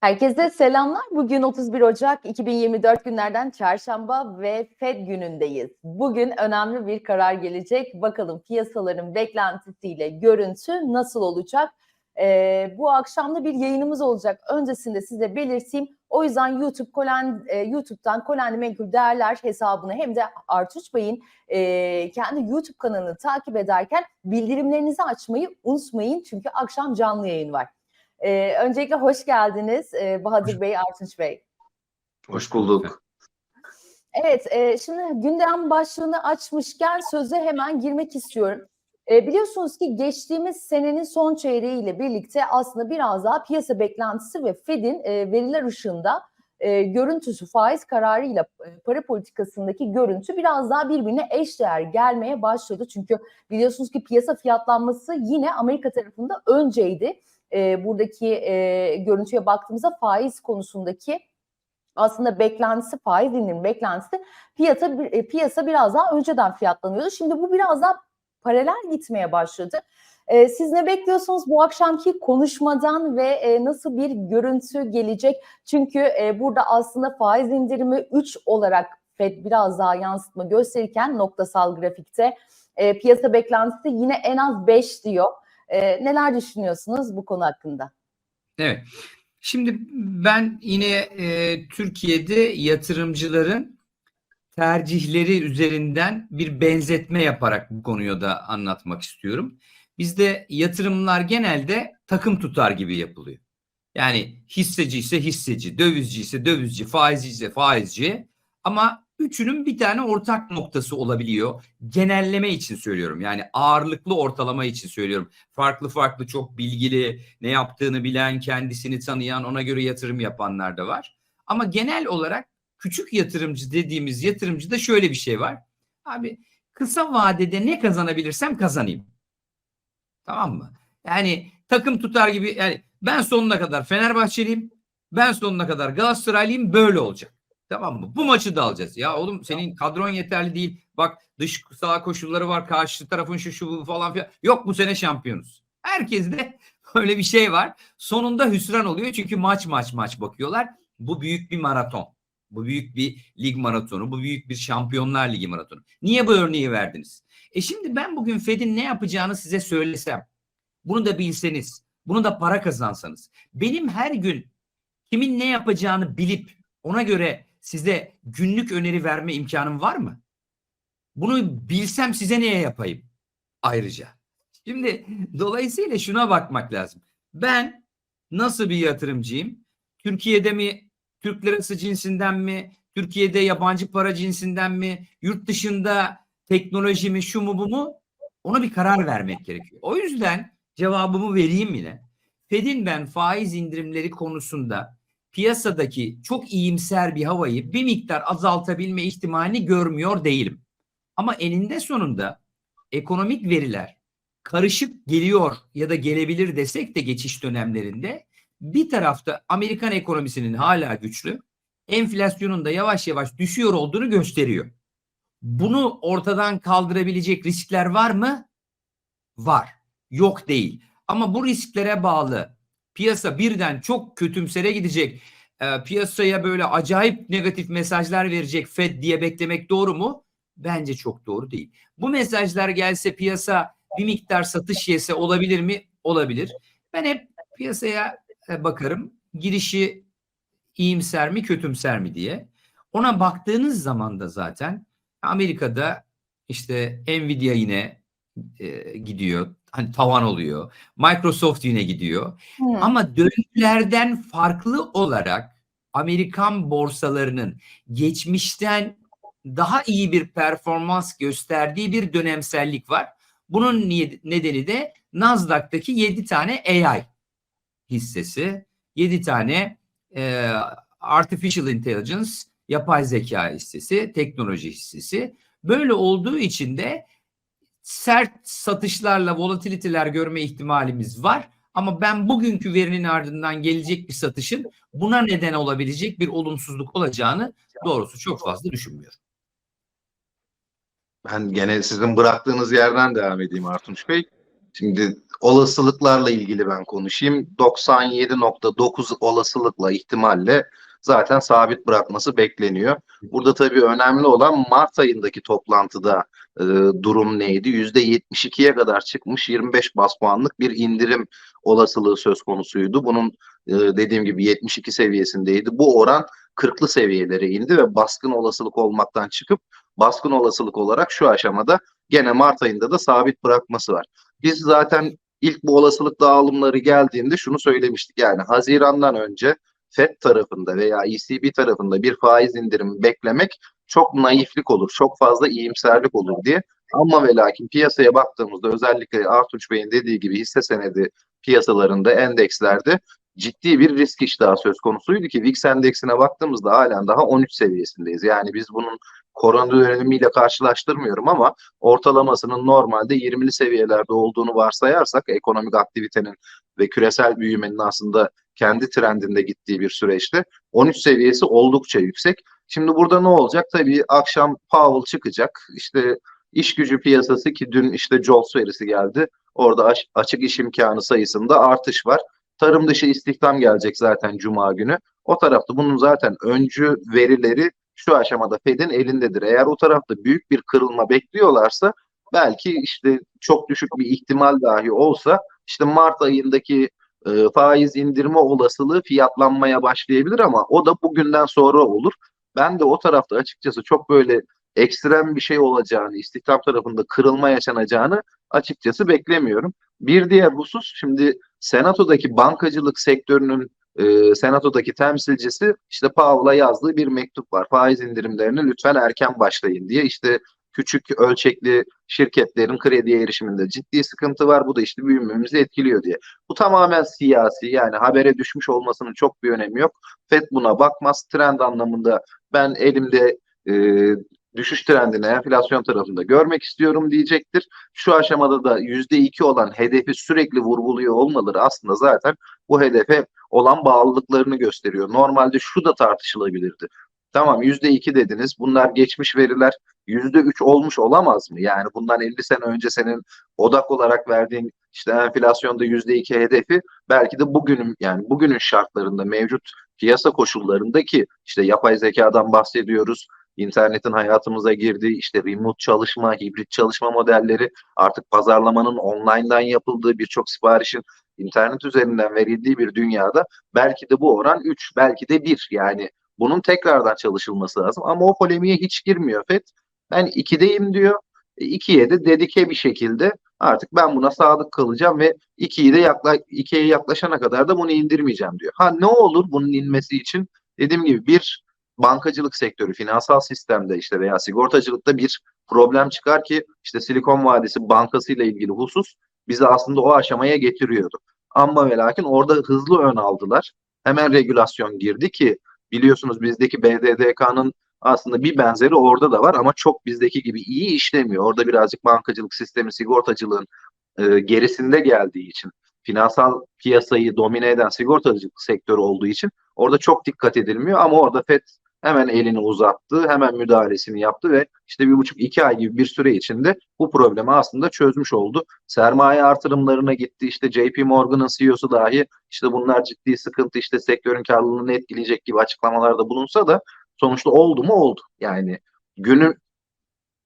Herkese selamlar. Bugün 31 Ocak 2024 günlerden çarşamba ve Fed günündeyiz. Bugün önemli bir karar gelecek. Bakalım piyasaların beklentisiyle görüntü nasıl olacak? Ee, bu akşam da bir yayınımız olacak. Öncesinde size belirteyim. O yüzden YouTube Kolen, e, YouTube'dan Kolenli Menkul Değerler hesabını hem de Artuç Bey'in e, kendi YouTube kanalını takip ederken bildirimlerinizi açmayı unutmayın. Çünkü akşam canlı yayın var. Ee, öncelikle hoş geldiniz ee, Bahadır Bey, Artunç Bey. Hoş bulduk. Evet, e, şimdi gündem başlığını açmışken söze hemen girmek istiyorum. E, biliyorsunuz ki geçtiğimiz senenin son çeyreğiyle birlikte aslında biraz daha piyasa beklentisi ve Fed'in e, veriler ışığında e, görüntüsü, faiz kararıyla e, para politikasındaki görüntü biraz daha birbirine eşdeğer gelmeye başladı. Çünkü biliyorsunuz ki piyasa fiyatlanması yine Amerika tarafında önceydi e, buradaki e, görüntüye baktığımızda faiz konusundaki aslında beklentisi faiz indirim beklentisi piyasa e, piyasa biraz daha önceden fiyatlanıyordu. Şimdi bu biraz daha paralel gitmeye başladı. E, siz ne bekliyorsunuz bu akşamki konuşmadan ve e, nasıl bir görüntü gelecek? Çünkü e, burada aslında faiz indirimi 3 olarak Fed biraz daha yansıtma gösterirken noktasal grafikte e, piyasa beklentisi yine en az 5 diyor. E, neler düşünüyorsunuz bu konu hakkında? Evet. Şimdi ben yine e, Türkiye'de yatırımcıların tercihleri üzerinden bir benzetme yaparak bu konuyu da anlatmak istiyorum. Bizde yatırımlar genelde takım tutar gibi yapılıyor. Yani hisseci ise hisseci, dövizci ise dövizci, faizci ise faizci. Ama üçünün bir tane ortak noktası olabiliyor. Genelleme için söylüyorum. Yani ağırlıklı ortalama için söylüyorum. Farklı farklı çok bilgili, ne yaptığını bilen, kendisini tanıyan, ona göre yatırım yapanlar da var. Ama genel olarak küçük yatırımcı dediğimiz yatırımcıda şöyle bir şey var. Abi kısa vadede ne kazanabilirsem kazanayım. Tamam mı? Yani takım tutar gibi yani ben sonuna kadar Fenerbahçeliyim. Ben sonuna kadar Galatasaraylıyım böyle olacak. Tamam mı? Bu maçı da alacağız. Ya oğlum senin kadron yeterli değil. Bak dış saha koşulları var. Karşı tarafın şu şu bu falan filan. Yok bu sene şampiyonuz. Herkes de öyle bir şey var. Sonunda hüsran oluyor. Çünkü maç maç maç bakıyorlar. Bu büyük bir maraton. Bu büyük bir lig maratonu. Bu büyük bir şampiyonlar ligi maratonu. Niye bu örneği verdiniz? E şimdi ben bugün Fed'in ne yapacağını size söylesem. Bunu da bilseniz. Bunu da para kazansanız. Benim her gün kimin ne yapacağını bilip ona göre size günlük öneri verme imkanım var mı? Bunu bilsem size neye yapayım? Ayrıca. Şimdi dolayısıyla şuna bakmak lazım. Ben nasıl bir yatırımcıyım? Türkiye'de mi Türk lirası cinsinden mi? Türkiye'de yabancı para cinsinden mi? Yurt dışında teknoloji mi şu mu bu mu? Ona bir karar vermek gerekiyor. O yüzden cevabımı vereyim yine. Fed'in ben faiz indirimleri konusunda piyasadaki çok iyimser bir havayı bir miktar azaltabilme ihtimalini görmüyor değilim. Ama eninde sonunda ekonomik veriler karışık geliyor ya da gelebilir desek de geçiş dönemlerinde bir tarafta Amerikan ekonomisinin hala güçlü, enflasyonun da yavaş yavaş düşüyor olduğunu gösteriyor. Bunu ortadan kaldırabilecek riskler var mı? Var. Yok değil. Ama bu risklere bağlı piyasa birden çok kötümsere gidecek. E, piyasaya böyle acayip negatif mesajlar verecek Fed diye beklemek doğru mu? Bence çok doğru değil. Bu mesajlar gelse piyasa bir miktar satış yese olabilir mi? Olabilir. Ben hep piyasaya e, bakarım. Girişi iyimser mi kötümser mi diye. Ona baktığınız zaman da zaten Amerika'da işte Nvidia yine e, gidiyor. Hani tavan oluyor. Microsoft yine gidiyor. Hmm. Ama dönemlerden farklı olarak Amerikan borsalarının geçmişten daha iyi bir performans gösterdiği bir dönemsellik var. Bunun nedeni de Nasdaq'taki 7 tane AI hissesi, 7 tane e, Artificial Intelligence, yapay zeka hissesi, teknoloji hissesi. Böyle olduğu için de sert satışlarla volatiliteler görme ihtimalimiz var. Ama ben bugünkü verinin ardından gelecek bir satışın buna neden olabilecek bir olumsuzluk olacağını doğrusu çok fazla düşünmüyorum. Ben gene sizin bıraktığınız yerden devam edeyim Artunç Bey. Şimdi olasılıklarla ilgili ben konuşayım. 97.9 olasılıkla ihtimalle zaten sabit bırakması bekleniyor. Burada tabii önemli olan Mart ayındaki toplantıda e, durum neydi? %72'ye kadar çıkmış 25 bas puanlık bir indirim olasılığı söz konusuydu. Bunun e, dediğim gibi 72 seviyesindeydi. Bu oran 40'lı seviyelere indi ve baskın olasılık olmaktan çıkıp baskın olasılık olarak şu aşamada gene Mart ayında da sabit bırakması var. Biz zaten ilk bu olasılık dağılımları geldiğinde şunu söylemiştik. Yani Haziran'dan önce FED tarafında veya ECB tarafında bir faiz indirimi beklemek çok naiflik olur, çok fazla iyimserlik olur diye. Ama ve lakin piyasaya baktığımızda özellikle Artunç Bey'in dediği gibi hisse senedi piyasalarında, endekslerde ciddi bir risk iştahı söz konusuydu ki VIX endeksine baktığımızda halen daha 13 seviyesindeyiz. Yani biz bunun korona dönemiyle karşılaştırmıyorum ama ortalamasının normalde 20'li seviyelerde olduğunu varsayarsak ekonomik aktivitenin ve küresel büyümenin aslında kendi trendinde gittiği bir süreçte 13 seviyesi oldukça yüksek. Şimdi burada ne olacak? Tabii akşam Powell çıkacak. İşte iş gücü piyasası ki dün işte Jobs verisi geldi. Orada açık iş imkanı sayısında artış var. Tarım dışı istihdam gelecek zaten Cuma günü. O tarafta bunun zaten öncü verileri şu aşamada Fed'in elindedir. Eğer o tarafta büyük bir kırılma bekliyorlarsa belki işte çok düşük bir ihtimal dahi olsa işte Mart ayındaki e, faiz indirme olasılığı fiyatlanmaya başlayabilir ama o da bugünden sonra olur. Ben de o tarafta açıkçası çok böyle ekstrem bir şey olacağını, istihdam tarafında kırılma yaşanacağını açıkçası beklemiyorum. Bir diğer husus şimdi Senato'daki bankacılık sektörünün e, Senato'daki temsilcisi işte Powell'a yazdığı bir mektup var. Faiz indirimlerini lütfen erken başlayın diye işte küçük ölçekli şirketlerin krediye erişiminde ciddi sıkıntı var. Bu da işte büyümemizi etkiliyor diye. Bu tamamen siyasi yani habere düşmüş olmasının çok bir önemi yok. FED buna bakmaz. Trend anlamında ben elimde e, düşüş trendini enflasyon tarafında görmek istiyorum diyecektir. Şu aşamada da %2 olan hedefi sürekli vurguluyor olmaları aslında zaten bu hedefe olan bağlılıklarını gösteriyor. Normalde şu da tartışılabilirdi. Tamam %2 dediniz. Bunlar geçmiş veriler. %3 olmuş olamaz mı? Yani bundan 50 sene önce senin odak olarak verdiğin işte enflasyonda %2 hedefi belki de bugünün yani bugünün şartlarında mevcut piyasa koşullarındaki işte yapay zekadan bahsediyoruz. İnternetin hayatımıza girdiği işte remote çalışma, hibrit çalışma modelleri artık pazarlamanın online'dan yapıldığı birçok siparişin internet üzerinden verildiği bir dünyada belki de bu oran 3, belki de 1 yani bunun tekrardan çalışılması lazım ama o polemiğe hiç girmiyor FED. Ben 2'deyim diyor. 2'ye de dedike bir şekilde artık ben buna sadık kalacağım ve 2'yi de yakla 2'ye yaklaşana kadar da bunu indirmeyeceğim diyor. Ha ne olur bunun inmesi için? Dediğim gibi bir bankacılık sektörü, finansal sistemde işte veya sigortacılıkta bir problem çıkar ki işte Silikon Vadisi Bankası ile ilgili husus bizi aslında o aşamaya getiriyordu. Ama ve lakin orada hızlı ön aldılar. Hemen regülasyon girdi ki biliyorsunuz bizdeki BDDK'nın aslında bir benzeri orada da var ama çok bizdeki gibi iyi işlemiyor. Orada birazcık bankacılık sistemi, sigortacılığın e, gerisinde geldiği için finansal piyasayı domine eden sigortacılık sektörü olduğu için orada çok dikkat edilmiyor ama orada FED hemen elini uzattı, hemen müdahalesini yaptı ve işte bir buçuk iki ay gibi bir süre içinde bu problemi aslında çözmüş oldu. Sermaye artırımlarına gitti, işte JP Morgan'ın CEO'su dahi işte bunlar ciddi sıkıntı, işte sektörün karlılığını etkileyecek gibi açıklamalarda bulunsa da sonuçta oldu mu oldu. Yani günün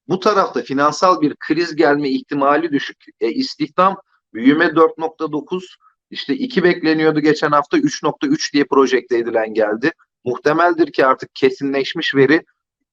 bu tarafta finansal bir kriz gelme ihtimali düşük. E, istihdam büyüme 4.9 işte 2 bekleniyordu geçen hafta 3.3 diye projekte edilen geldi. Muhtemeldir ki artık kesinleşmiş veri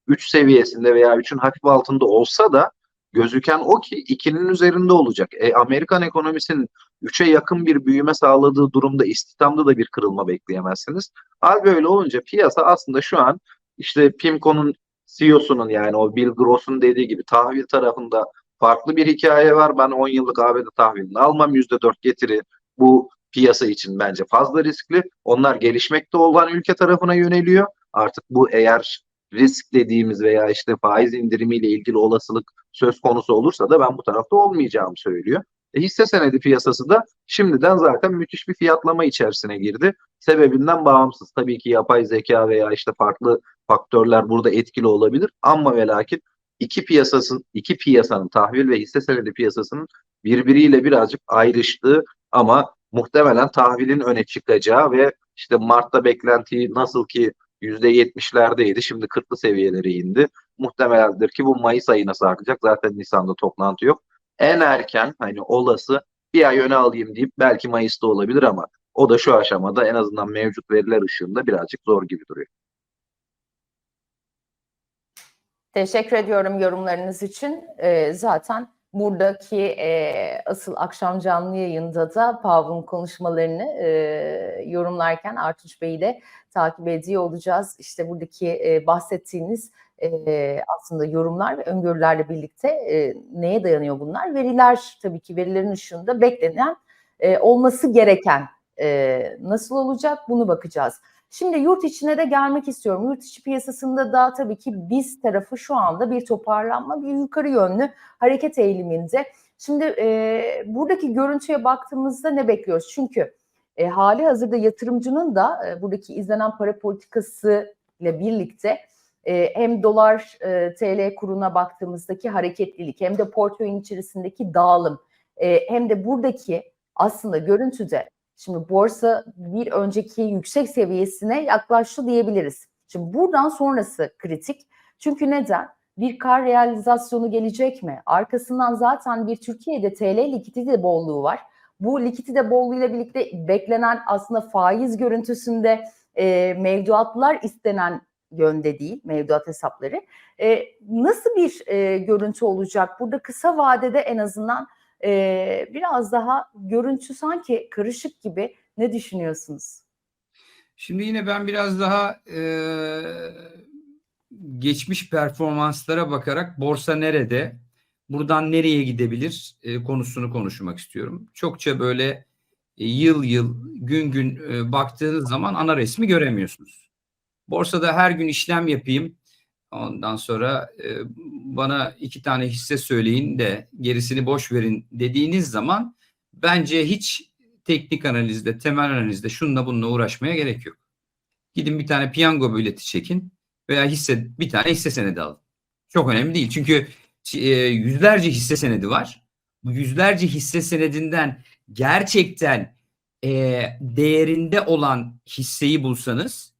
3 seviyesinde veya 3'ün hafif altında olsa da gözüken o ki 2'nin üzerinde olacak. E, Amerikan ekonomisinin 3'e yakın bir büyüme sağladığı durumda istihdamda da bir kırılma bekleyemezsiniz. Hal böyle olunca piyasa aslında şu an işte PIMCO'nun CEO'sunun yani o Bill Gross'un dediği gibi tahvil tarafında farklı bir hikaye var. Ben 10 yıllık ABD tahvilini almam. %4 getiri bu piyasa için bence fazla riskli. Onlar gelişmekte olan ülke tarafına yöneliyor. Artık bu eğer risk dediğimiz veya işte faiz indirimiyle ilgili olasılık söz konusu olursa da ben bu tarafta olmayacağımı söylüyor. E, hisse senedi piyasası da şimdiden zaten müthiş bir fiyatlama içerisine girdi. Sebebinden bağımsız. Tabii ki yapay zeka veya işte farklı faktörler burada etkili olabilir. Ama ve lakin iki piyasası iki piyasanın tahvil ve hisse senedi piyasasının birbiriyle birazcık ayrıştığı ama muhtemelen tahvilin öne çıkacağı ve işte Mart'ta beklentiyi nasıl ki %70'lerdeydi şimdi 40'lı seviyelere indi. Muhtemelendir ki bu Mayıs ayına sarkacak. Zaten Nisan'da toplantı yok. En erken hani olası bir ay öne alayım deyip belki Mayıs'ta olabilir ama o da şu aşamada en azından mevcut veriler ışığında birazcık zor gibi duruyor. Teşekkür ediyorum yorumlarınız için. Ee, zaten buradaki e, asıl akşam canlı yayında da Pavl'ın konuşmalarını e, yorumlarken Artunç Bey'i de takip ediyor olacağız. İşte buradaki e, bahsettiğiniz e, aslında yorumlar ve öngörülerle birlikte e, neye dayanıyor bunlar? Veriler tabii ki verilerin ışığında beklenen e, olması gereken e, nasıl olacak bunu bakacağız. Şimdi yurt içine de gelmek istiyorum. Yurt içi piyasasında da tabii ki biz tarafı şu anda bir toparlanma, bir yukarı yönlü hareket eğiliminde. Şimdi e, buradaki görüntüye baktığımızda ne bekliyoruz? Çünkü e, hali hazırda yatırımcının da e, buradaki izlenen para politikası ile birlikte e, hem dolar e, TL kuruna baktığımızdaki hareketlilik hem de portföyün içerisindeki dağılım e, hem de buradaki aslında görüntüde Şimdi borsa bir önceki yüksek seviyesine yaklaştı diyebiliriz. Şimdi buradan sonrası kritik. Çünkü neden? Bir kar realizasyonu gelecek mi? Arkasından zaten bir Türkiye'de TL likidite bolluğu var. Bu likidite bolluğuyla birlikte beklenen aslında faiz görüntüsünde e, mevduatlar istenen yönde değil, mevduat hesapları. E, nasıl bir e, görüntü olacak? Burada kısa vadede en azından ee, biraz daha görüntü sanki karışık gibi. Ne düşünüyorsunuz? Şimdi yine ben biraz daha e, geçmiş performanslara bakarak borsa nerede, buradan nereye gidebilir e, konusunu konuşmak istiyorum. Çokça böyle e, yıl yıl, gün gün e, baktığınız zaman ana resmi göremiyorsunuz. Borsada her gün işlem yapayım, Ondan sonra e, bana iki tane hisse söyleyin de gerisini boş verin dediğiniz zaman bence hiç teknik analizde, temel analizde şununla bununla uğraşmaya gerek yok. Gidin bir tane piyango bileti çekin veya hisse bir tane hisse senedi alın. Çok önemli değil. Çünkü e, yüzlerce hisse senedi var. Bu yüzlerce hisse senedinden gerçekten e, değerinde olan hisseyi bulsanız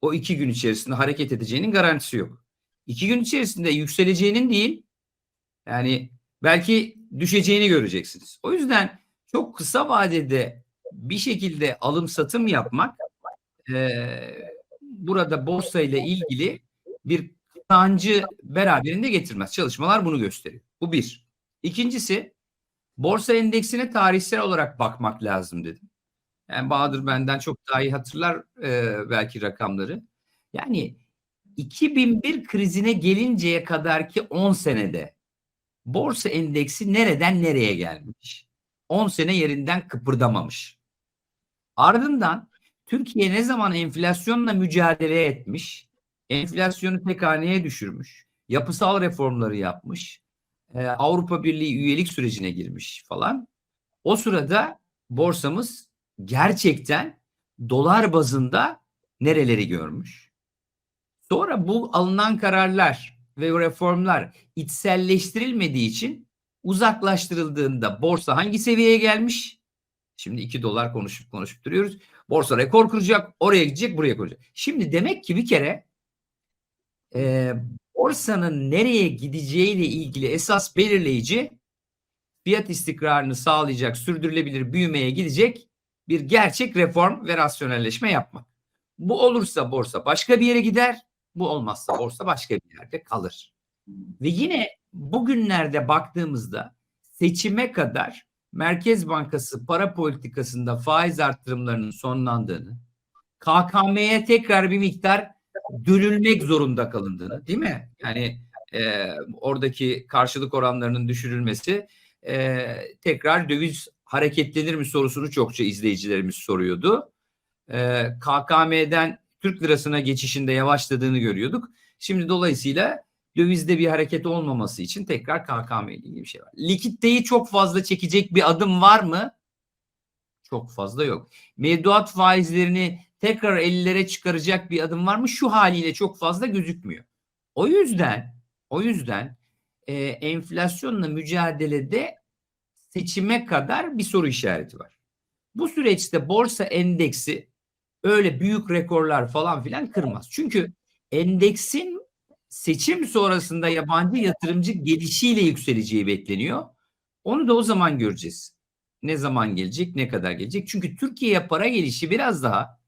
o iki gün içerisinde hareket edeceğinin garantisi yok iki gün içerisinde yükseleceğinin değil yani belki düşeceğini göreceksiniz. O yüzden çok kısa vadede bir şekilde alım satım yapmak e, burada borsa ile ilgili bir sancı beraberinde getirmez. Çalışmalar bunu gösteriyor. Bu bir. İkincisi borsa endeksine tarihsel olarak bakmak lazım dedim. Yani Bahadır benden çok daha iyi hatırlar e, belki rakamları. Yani 2001 krizine gelinceye kadar ki 10 senede borsa endeksi nereden nereye gelmiş? 10 sene yerinden kıpırdamamış. Ardından Türkiye ne zaman enflasyonla mücadele etmiş, enflasyonu tek haneye düşürmüş, yapısal reformları yapmış, e, Avrupa Birliği üyelik sürecine girmiş falan. O sırada borsamız gerçekten dolar bazında nereleri görmüş? Sonra bu alınan kararlar ve reformlar içselleştirilmediği için uzaklaştırıldığında borsa hangi seviyeye gelmiş? Şimdi 2 dolar konuşup konuşup duruyoruz. Borsa rekor kuracak, oraya gidecek, buraya kuracak. Şimdi demek ki bir kere e, borsanın nereye gideceğiyle ilgili esas belirleyici fiyat istikrarını sağlayacak, sürdürülebilir büyümeye gidecek bir gerçek reform ve rasyonelleşme yapmak. Bu olursa borsa başka bir yere gider. Bu olmazsa borsa başka bir yerde kalır. Ve yine bugünlerde baktığımızda seçime kadar Merkez Bankası para politikasında faiz arttırımlarının sonlandığını, KKM'ye tekrar bir miktar dönülmek zorunda kalındığını değil mi? Yani e, oradaki karşılık oranlarının düşürülmesi e, tekrar döviz hareketlenir mi sorusunu çokça izleyicilerimiz soruyordu. E, KKM'den Türk lirasına geçişinde yavaşladığını görüyorduk. Şimdi dolayısıyla dövizde bir hareket olmaması için tekrar KKM ile ilgili bir şey var. Likiditeyi çok fazla çekecek bir adım var mı? Çok fazla yok. Mevduat faizlerini tekrar 50'lere çıkaracak bir adım var mı? Şu haliyle çok fazla gözükmüyor. O yüzden o yüzden e, enflasyonla mücadelede seçime kadar bir soru işareti var. Bu süreçte borsa endeksi öyle büyük rekorlar falan filan kırmaz. Çünkü endeksin seçim sonrasında yabancı yatırımcı gelişiyle yükseleceği bekleniyor. Onu da o zaman göreceğiz. Ne zaman gelecek, ne kadar gelecek? Çünkü Türkiye'ye para gelişi biraz daha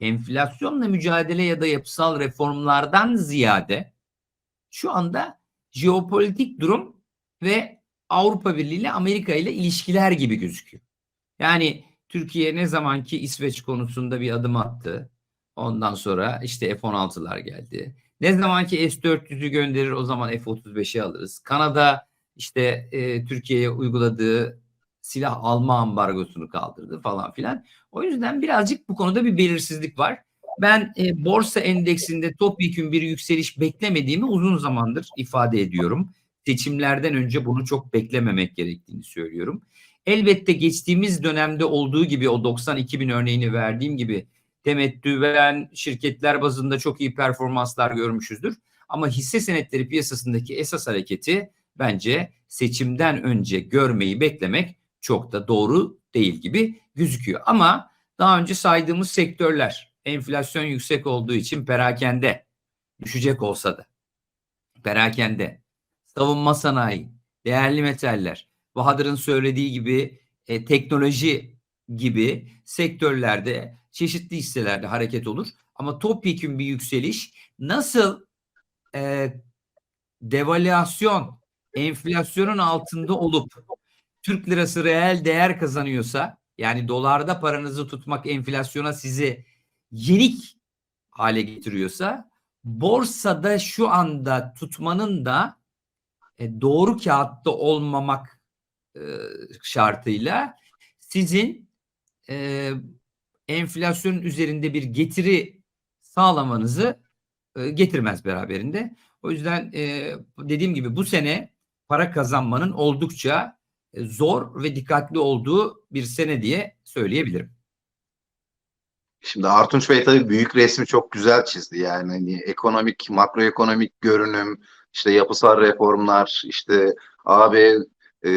enflasyonla mücadele ya da yapısal reformlardan ziyade şu anda jeopolitik durum ve Avrupa Birliği ile Amerika ile ilişkiler gibi gözüküyor. Yani Türkiye ne zamanki İsveç konusunda bir adım attı. Ondan sonra işte F-16'lar geldi. Ne zamanki S-400'ü gönderir o zaman F-35'i alırız. Kanada işte e, Türkiye'ye uyguladığı silah alma ambargosunu kaldırdı falan filan. O yüzden birazcık bu konuda bir belirsizlik var. Ben e, borsa endeksinde topyekün bir yükseliş beklemediğimi uzun zamandır ifade ediyorum. Seçimlerden önce bunu çok beklememek gerektiğini söylüyorum. Elbette geçtiğimiz dönemde olduğu gibi o 92 bin örneğini verdiğim gibi temettüven şirketler bazında çok iyi performanslar görmüşüzdür. Ama hisse senetleri piyasasındaki esas hareketi bence seçimden önce görmeyi beklemek çok da doğru değil gibi gözüküyor. Ama daha önce saydığımız sektörler enflasyon yüksek olduğu için perakende düşecek olsa da perakende, savunma sanayi, değerli metaller, Bahadır'ın söylediği gibi e, teknoloji gibi sektörlerde çeşitli hisselerde hareket olur. Ama topyekun bir yükseliş nasıl e, devalüasyon enflasyonun altında olup Türk lirası reel değer kazanıyorsa yani dolarda paranızı tutmak enflasyona sizi yenik hale getiriyorsa borsada şu anda tutmanın da e, doğru kağıtta olmamak e, şartıyla sizin e, enflasyonun üzerinde bir getiri sağlamanızı e, getirmez beraberinde. O yüzden e, dediğim gibi bu sene para kazanmanın oldukça e, zor ve dikkatli olduğu bir sene diye söyleyebilirim. Şimdi Artunç Bey tabii büyük resmi çok güzel çizdi yani hani ekonomik, makroekonomik görünüm, işte yapısal reformlar, işte AB e,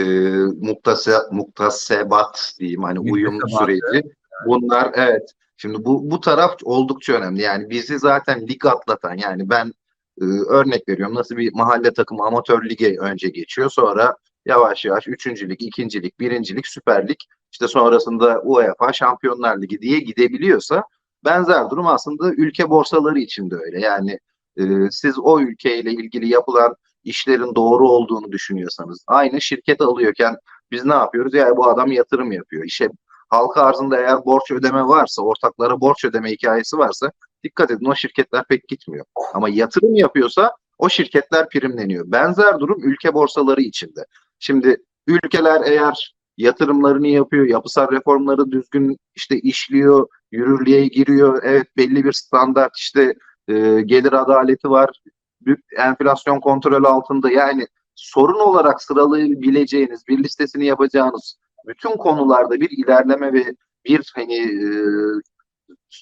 muktase, muktasebat diyeyim hani uyum süreci. Bunlar evet. Şimdi bu bu taraf oldukça önemli. Yani bizi zaten lig atlatan yani ben e, örnek veriyorum nasıl bir mahalle takımı amatör lige önce geçiyor sonra yavaş yavaş üçüncülük, ikincilik, birincilik, süper lig işte sonrasında UEFA Şampiyonlar Ligi diye gidebiliyorsa benzer durum aslında ülke borsaları için de öyle. Yani e, siz o ülkeyle ilgili yapılan işlerin doğru olduğunu düşünüyorsanız aynı şirket alıyorken biz ne yapıyoruz? Ya bu adam yatırım yapıyor. İşe halka arzında eğer borç ödeme varsa, ortaklara borç ödeme hikayesi varsa dikkat edin o şirketler pek gitmiyor. Ama yatırım yapıyorsa o şirketler primleniyor. Benzer durum ülke borsaları içinde. Şimdi ülkeler eğer yatırımlarını yapıyor, yapısal reformları düzgün işte işliyor, yürürlüğe giriyor. Evet belli bir standart işte e, gelir adaleti var. Enflasyon kontrolü altında. Yani sorun olarak sıralayabileceğiniz, bir listesini yapacağınız bütün konularda bir ilerleme ve bir hani e,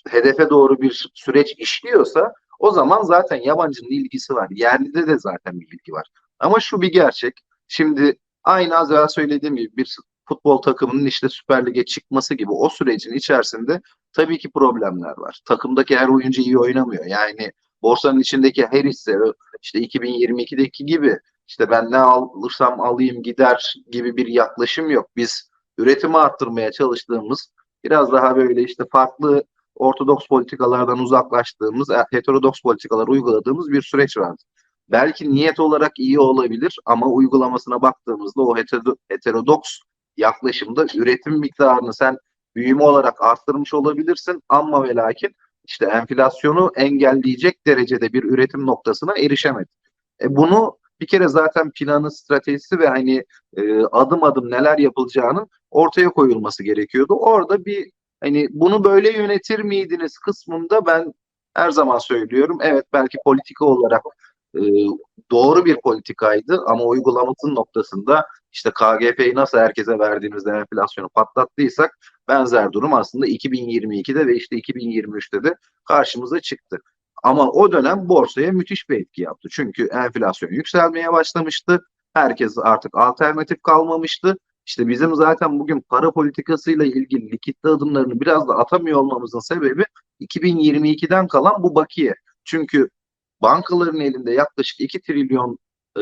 hedefe doğru bir süreç işliyorsa o zaman zaten yabancının ilgisi var. Yerlide de zaten bir ilgi var. Ama şu bir gerçek. Şimdi aynı az evvel söylediğim gibi bir futbol takımının işte Süper Lig'e çıkması gibi o sürecin içerisinde tabii ki problemler var. Takımdaki her oyuncu iyi oynamıyor. Yani borsanın içindeki her hisse işte 2022'deki gibi işte ben ne alırsam alayım gider gibi bir yaklaşım yok. Biz üretimi arttırmaya çalıştığımız biraz daha böyle işte farklı ortodoks politikalardan uzaklaştığımız, heterodoks politikalar uyguladığımız bir süreç vardı. Belki niyet olarak iyi olabilir ama uygulamasına baktığımızda o heterodoks yaklaşımda üretim miktarını sen büyüme olarak arttırmış olabilirsin ama ve lakin işte enflasyonu engelleyecek derecede bir üretim noktasına erişemedi. E bunu bir kere zaten planı, stratejisi ve hani e, adım adım neler yapılacağının ortaya koyulması gerekiyordu. Orada bir hani bunu böyle yönetir miydiniz kısmında ben her zaman söylüyorum. Evet belki politika olarak e, doğru bir politikaydı ama uygulamasının noktasında işte KGF'yi nasıl herkese verdiğimizde enflasyonu patlattıysak benzer durum aslında 2022'de ve işte 2023'te de karşımıza çıktı. Ama o dönem borsaya müthiş bir etki yaptı. Çünkü enflasyon yükselmeye başlamıştı. Herkes artık alternatif kalmamıştı. İşte bizim zaten bugün para politikasıyla ilgili likidite adımlarını biraz da atamıyor olmamızın sebebi 2022'den kalan bu bakiye. Çünkü bankaların elinde yaklaşık 2 trilyon e,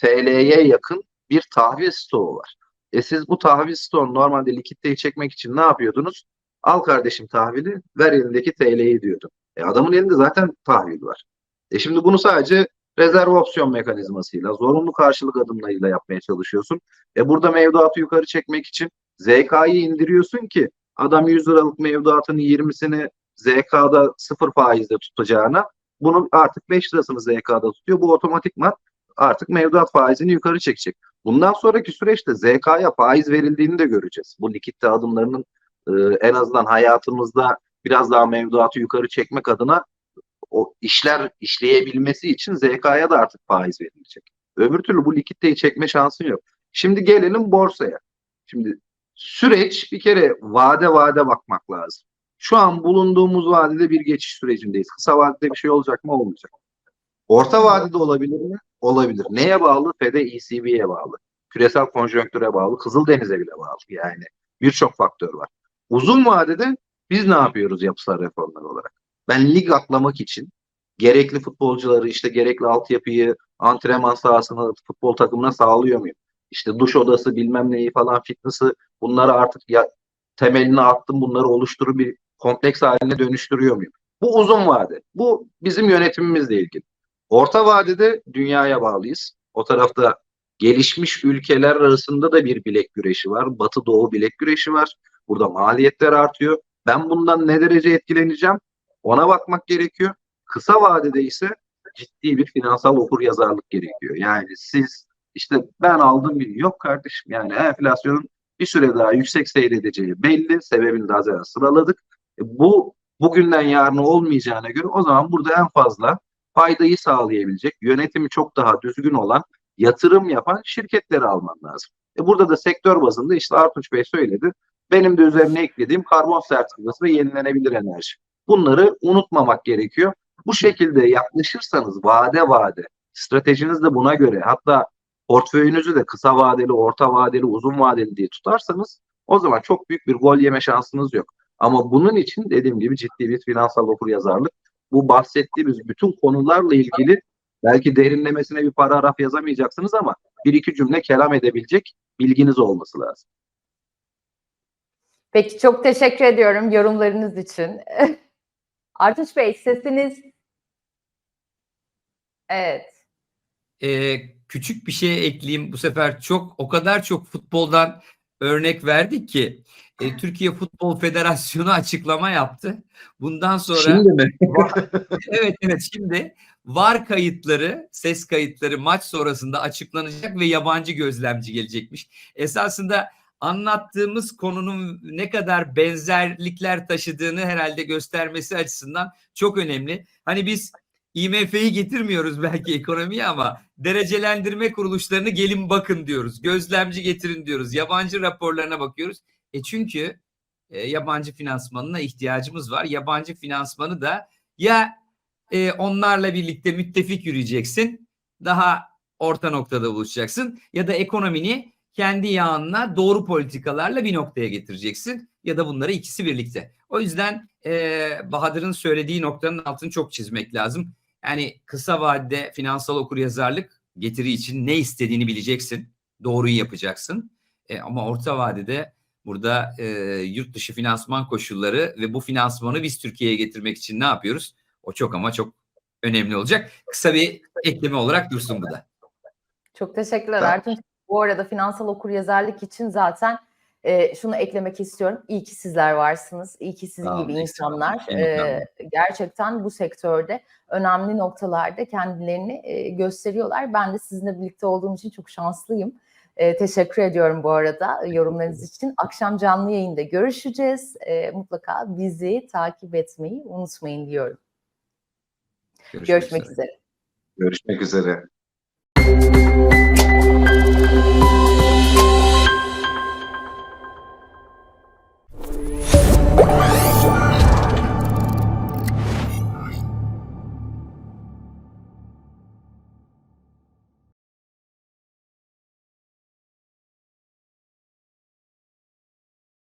TL'ye yakın bir tahvil stoğu var. E siz bu tahvil stoğunu normalde likiditeyi çekmek için ne yapıyordunuz? Al kardeşim tahvili, ver elindeki TL'yi diyordun. E adamın elinde zaten tahvil var. E şimdi bunu sadece rezerv opsiyon mekanizmasıyla, zorunlu karşılık adımlarıyla yapmaya çalışıyorsun. E burada mevduatı yukarı çekmek için ZK'yı indiriyorsun ki adam 100 liralık mevduatının 20'sini ZK'da sıfır faizde tutacağına bunu artık 5 lirasını ZK'da tutuyor. Bu otomatikman artık mevduat faizini yukarı çekecek. Bundan sonraki süreçte ZK'ya faiz verildiğini de göreceğiz. Bu likitte adımlarının e, en azından hayatımızda biraz daha mevduatı yukarı çekmek adına o işler işleyebilmesi için ZK'ya da artık faiz verilecek. Öbür türlü bu likiditeyi çekme şansın yok. Şimdi gelelim borsaya. Şimdi süreç bir kere vade vade bakmak lazım. Şu an bulunduğumuz vadede bir geçiş sürecindeyiz. Kısa vadede bir şey olacak mı? Olmayacak. Orta vadede olabilir mi? Olabilir. Neye bağlı? FED'e, ECB'ye bağlı. Küresel konjonktüre bağlı. Kızıldeniz'e bile bağlı. Yani birçok faktör var. Uzun vadede biz ne yapıyoruz yapısal reformlar olarak? Ben lig atlamak için gerekli futbolcuları işte gerekli altyapıyı antrenman sahasını futbol takımına sağlıyor muyum? İşte duş odası bilmem neyi falan fitness'ı bunları artık ya, temelini attım bunları oluşturup bir kompleks haline dönüştürüyor muyum? Bu uzun vade. Bu bizim yönetimimizle ilgili. Orta vadede dünyaya bağlıyız. O tarafta gelişmiş ülkeler arasında da bir bilek güreşi var. Batı doğu bilek güreşi var. Burada maliyetler artıyor. Ben bundan ne derece etkileneceğim? Ona bakmak gerekiyor. Kısa vadede ise ciddi bir finansal okur yazarlık gerekiyor. Yani siz işte ben aldım bir yok kardeşim yani enflasyonun bir süre daha yüksek seyredeceği belli. Sebebini de az sıraladık. E bu bugünden yarına olmayacağına göre o zaman burada en fazla faydayı sağlayabilecek, yönetimi çok daha düzgün olan, yatırım yapan şirketleri alman lazım. E burada da sektör bazında işte Artunç Bey söyledi. Benim de üzerine eklediğim karbon sertifikası ve yenilenebilir enerji. Bunları unutmamak gerekiyor. Bu şekilde yaklaşırsanız vade vade stratejiniz de buna göre hatta portföyünüzü de kısa vadeli, orta vadeli, uzun vadeli diye tutarsanız o zaman çok büyük bir gol yeme şansınız yok. Ama bunun için dediğim gibi ciddi bir finansal okuryazarlık. Bu bahsettiğimiz bütün konularla ilgili belki derinlemesine bir paragraf yazamayacaksınız ama bir iki cümle kelam edebilecek bilginiz olması lazım. Peki çok teşekkür ediyorum yorumlarınız için. Artunç Bey sesiniz Evet. Ee, küçük bir şey ekleyeyim. Bu sefer çok o kadar çok futboldan örnek verdik ki e, Türkiye Futbol Federasyonu açıklama yaptı. Bundan sonra Şimdi mi? evet evet şimdi VAR kayıtları, ses kayıtları maç sonrasında açıklanacak ve yabancı gözlemci gelecekmiş. Esasında anlattığımız konunun ne kadar benzerlikler taşıdığını herhalde göstermesi açısından çok önemli. Hani biz IMF'yi getirmiyoruz belki ekonomiye ama derecelendirme kuruluşlarını gelin bakın diyoruz. Gözlemci getirin diyoruz. Yabancı raporlarına bakıyoruz. E çünkü e, yabancı finansmanına ihtiyacımız var. Yabancı finansmanı da ya e, onlarla birlikte müttefik yürüyeceksin. Daha orta noktada buluşacaksın ya da ekonomini kendi yağınla doğru politikalarla bir noktaya getireceksin ya da bunları ikisi birlikte. O yüzden e, Bahadır'ın söylediği noktanın altını çok çizmek lazım. Yani kısa vadede finansal okuryazarlık getiri için ne istediğini bileceksin. Doğruyu yapacaksın. E, ama orta vadede burada e, yurt dışı finansman koşulları ve bu finansmanı biz Türkiye'ye getirmek için ne yapıyoruz? O çok ama çok önemli olacak. Kısa bir ekleme olarak dursun bu da. Çok teşekkürler Tamam. Artunç. Bu arada finansal okuryazarlık için zaten e, şunu eklemek istiyorum. İyi ki sizler varsınız. İyi ki sizin olun, gibi insanlar e, gerçekten bu sektörde önemli noktalarda kendilerini e, gösteriyorlar. Ben de sizinle birlikte olduğum için çok şanslıyım. E, teşekkür ediyorum bu arada yorumlarınız için. Akşam canlı yayında görüşeceğiz. E, mutlaka bizi takip etmeyi unutmayın diyorum. Görüşmek üzere. Görüşmek üzere.